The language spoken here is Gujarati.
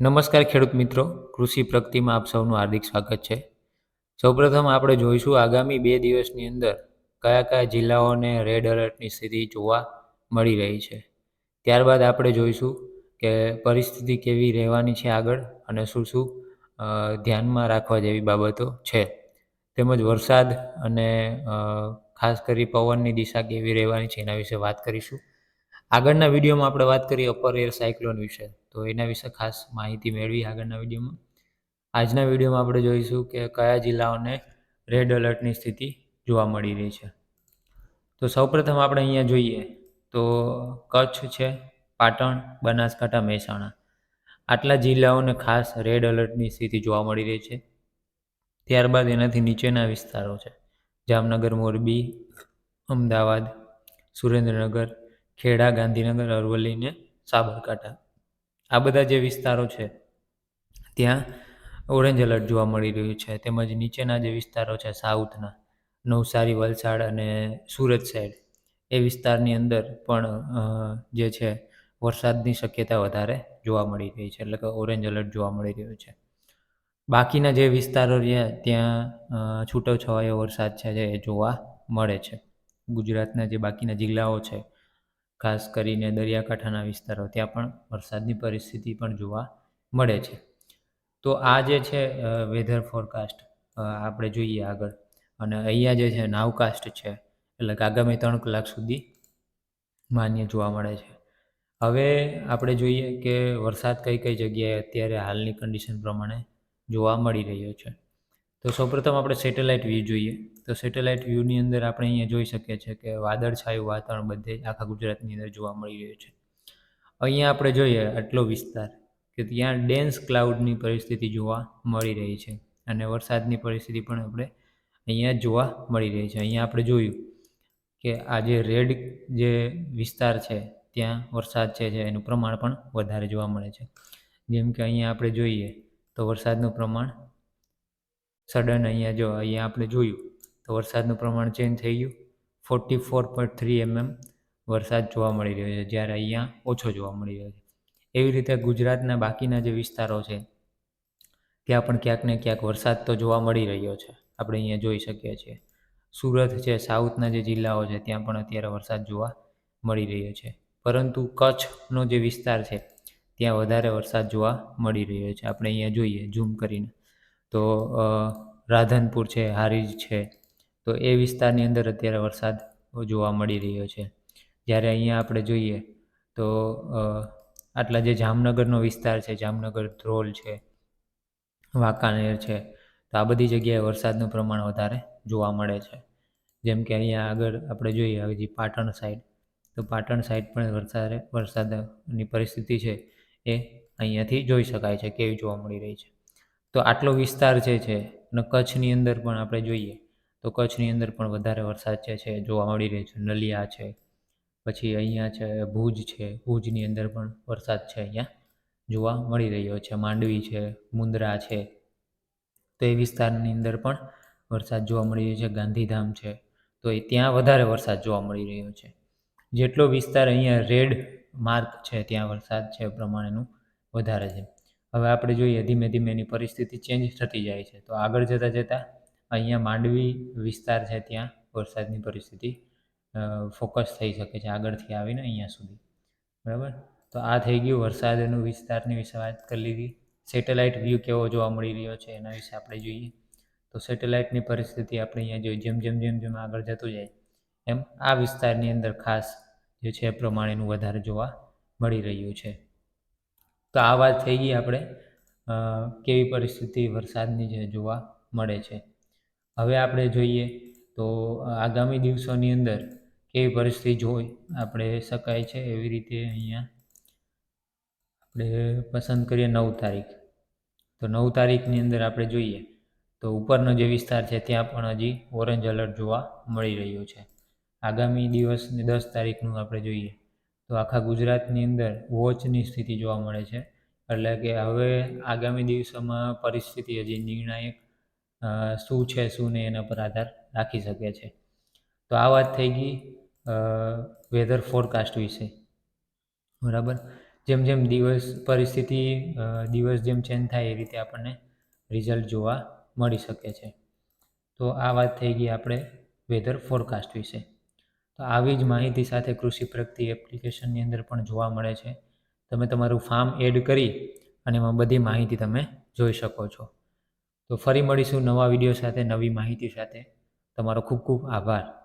નમસ્કાર ખેડૂત મિત્રો, કૃષિ પ્રગતિમાં આપ સૌનું હાર્દિક સ્વાગત છે. સૌપ્રથમ આપણે જોઈશું આગામી બે દિવસની અંદર કયા કયા જિલ્લાઓને રેડ એલર્ટની સ્થિતિ જોવા મળી રહી છે. ત્યારબાદ આપણે જોઈશું કે પરિસ્થિતિ કેવી રહેવાની છે આગળ અને શું શું ધ્યાનમાં રાખવા જેવી બાબતો છે. તેમજ વરસાદ અને ખાસ કરી પવનની દિશા કેવી રહેવાની છે એના વિશે વાત કરીશું. આગળના વિડીયોમાં આપણે વાત કરીએ અપર એર સાયક્લોન વિશે. તો એના વિશે ખાસ માહિતી મેળવી આગળના વિડીયોમાં. આજના વિડીયોમાં આપણે જોઈશું કે કયા જિલ્લાઓને રેડ એલર્ટની સ્થિતિ જોવા મળી રહી છે. તો સૌપ્રથમ આપણે અહીંયા જોઈએ તો કચ્છ છે, પાટણ, બનાસકાંઠા, મહેસાણા. આટલા જિલ્લાઓને ખાસ રેડ એલર્ટની સ્થિતિ જોવા મળી રહી છે. ત્યારબાદ એનાથી નીચેના વિસ્તારો છે. જામનગર, મોરબી, અમદાવાદ, સુરેન્દ્રનગર ખેડા, ગાંધીનગર, અરવલ્લી ને સાબરકાંઠા. આ બધા જે વિસ્તારો છે, ત્યાં ઓરેન્જ એલર્ટ જોવા મળી રહ્યું છે. તેમજ નીચેના જે વિસ્તારો છે, સાઉથના, નવસારી, વલસાડ અને સુરત સાઈડ, એ વિસ્તારની અંદર પણ જે છે, વરસાદની શક્યતા વધારે જોવા મળી રહી છે. એટલે કે ઓરેન્જ એલર્ટ જોવા મળી રહ્યું છે. બાકીના જે વિસ્તારો રહ્યા, ત્યાં છૂટો છવાયો વરસાદ છે, જે જોવા મળે છે. ગુજરાતના જે બાકીના જિલ્લાઓ છે ખાસ કરીને દરિયાકાંઠાના વિસ્તારો, ત્યાં પણ વરસાદની પરિસ્થિતિ પણ જોવા મળે છે. તો આ જે છે વેધર ફોરકાસ્ટ આપણે જોઈએ આગળ. અને અહીંયા જે છે નાવકાસ્ટ છે, એટલે કે આગામી ત્રણ કલાક સુધી માન્ય જોવા મળે છે. હવે આપણે જોઈએ કે વરસાદ કઈ કઈ જગ્યાએ અત્યારે હાલની કન્ડિશન પ્રમાણે જોવા મળી રહ્યો છે. તો સૌપ્રથમ આપણે સેટેલાઇટ વ્યૂ જોઈએ. તો સેટેલાઇટ વ્યૂની અંદર આપણે અહીંયા જોઈ શકીએ છીએ કે વાદળછાયું વાતાવરણ બધે આખા ગુજરાતની અંદર જોવા મળી રહ્યું છે. અહીંયા આપણે જોઈએ આટલો વિસ્તાર કે ત્યાં ડેન્સ ક્લાઉડની પરિસ્થિતિ જોવા મળી રહી છે અને વરસાદની પરિસ્થિતિ પણ આપણે અહીંયા જોવા મળી રહી છે. અહીંયા આપણે જોયું કે આ જે રેડ જે વિસ્તાર છે ત્યાં વરસાદ છે એનું પ્રમાણ પણ વધારે જોવા મળે છે. જેમ કે અહીંયા આપણે જોઈએ તો વરસાદનું પ્રમાણ સડન અહીંયા જો અહીંયા આપણે જોયું તો વરસાદનું પ્રમાણ ચેન્જ થઈ ગયું. Forty four point three MM વરસાદ જોવા મળી રહ્યો છે, જ્યારે અહીંયા ઓછો જોવા મળી રહ્યો છે. એવી રીતે ગુજરાતના બાકીના જે વિસ્તારો છે, ત્યાં પણ ક્યાંક ને ક્યાંક વરસાદ તો જોવા મળી રહ્યો છે. આપણે અહીંયા જોઈ શકીએ છીએ. સુરત છે, સાઉથના જે જિલ્લાઓ છે, ત્યાં પણ અત્યારે વરસાદ જોવા મળી રહ્યો છે. પરંતુ કચ્છનો જે વિસ્તાર છે, ત્યાં વધારે વરસાદ જોવા મળી રહ્યો છે. આપણે અહીંયા જોઈએ ઝૂમ કરીને. તો રાધનપુર છે, હારીજ છે તો એ વિસ્તારની અંદર અત્યારે વરસાદ જોવા મળી રહ્યો છે. જ્યારે અહીંયા આપણે જોઈએ તો આટલા જે જામનગરનો વિસ્તાર છે, જામનગર, ધ્રોલ છે, વાંકાનેર છે, તો આ બધી જગ્યાએ વરસાદનું પ્રમાણ વધારે જોવા મળે છે. જેમ કે અહીંયા આગળ આપણે જોઈએ હજી પાટણ સાઈડ તો પાટણ સાઈડ પણ વરસાદે, વરસાદની પરિસ્થિતિ છે એ અહીંયાથી જોઈ શકાય છે, કેવી જોવા મળી રહી છે. તો આટલો વિસ્તાર જે છે, અને કચ્છની અંદર પણ આપણે જોઈએ તો કચ્છની અંદર પણ વધારે વરસાદ જે છે, જોવા મળી રહ્યો છે. નલિયા છે, પછી અહીંયા છે, ભુજ છે. ભુજની અંદર પણ વરસાદ છે અહીંયા જોવા મળી રહ્યો છે. માંડવી છે, મુંદ્રા છે. તો એ વિસ્તારની અંદર પણ વરસાદ જોવા મળી રહ્યો છે. ગાંધીધામ છે. તો એ ત્યાં વધારે વરસાદ જોવા મળી રહ્યો છે. જેટલો વિસ્તાર અહીંયા રેડ માર્ક છે, ત્યાં વરસાદ છે પ્રમાણેનું વધારે છે. હવે આપણે જોઈએ ધીમે ધીમે એની પરિસ્થિતિ ચેન્જ થતી જાય છે. તો આગળ જતાં જતાં અહીંયા માંડવી વિસ્તાર છે ત્યાં વરસાદની પરિસ્થિતિ ફોકસ થઈ શકે છે આગળથી આવીને અહીંયા સુધી. બરાબર? તો આ થઈ ગયું વરસાદનું વિસ્તારની વિશે વાત કરી લીધી. સેટેલાઇટ વ્યૂ કેવો જોવા મળી રહ્યો છે એના વિશે આપણે જોઈએ. તો સેટેલાઇટની પરિસ્થિતિ આપણે અહીંયા જોઈએ, જેમ જેમ જેમ જેમ આગળ જતું જાય, એમ આ વિસ્તારની અંદર ખાસ જે છે એ પ્રમાણેનું વધારે જોવા મળી રહ્યું છે. તો આ વાત થઈ ગઈ આપણે કેવી પરિસ્થિતિ વરસાદની જે જોવા મળે છે. હવે આપણે જોઈએ તો આગામી દિવસોની અંદર કેવી પરિસ્થિતિ જોઈ આપણે શકાય છે એવી રીતે અહીંયા આપણે પસંદ કરીએ નવ તારીખ. તો નવ તારીખની અંદર આપણે જોઈએ તો ઉપરનો જે વિસ્તાર છે ત્યાં પણ હજી ઓરેન્જ એલર્ટ જોવા મળી રહ્યો છે. આગામી દિવસની દસ તારીખનું આપણે જોઈએ તો આખા ગુજરાતની અંદર વોચની સ્થિતિ જોવા મળે છે. એટલે કે હવે આગામી દિવસોમાં પરિસ્થિતિ હજી નિર્ણાયક શું છે, શું નહીં એના પર આધાર રાખી શકે છે. તો આ વાત થઈ ગઈ વેધર ફોરકાસ્ટ વિશે. બરાબર? જેમ જેમ દિવસ, પરિસ્થિતિ દિવસ જેમ ચેન્જ થાય એ રીતે આપણને રિઝલ્ટ જોવા મળી શકે છે. તો આ વાત થઈ ગઈ આપણે વેધર ફોરકાસ્ટ વિશે. તો આવી જ માહિતી સાથે કૃષિ પ્રગતિ એપ્લિકેશનની અંદર પણ જોવા મળે છે. તમે તમારું ફાર્મ એડ કરી અને એમાં બધી માહિતી તમે જોઈ શકો છો. તો ફરી મળીશું નવા વીડિયો સાથે નવી માહિતી સાથે. તમારો ખૂબ ખૂબ આભાર.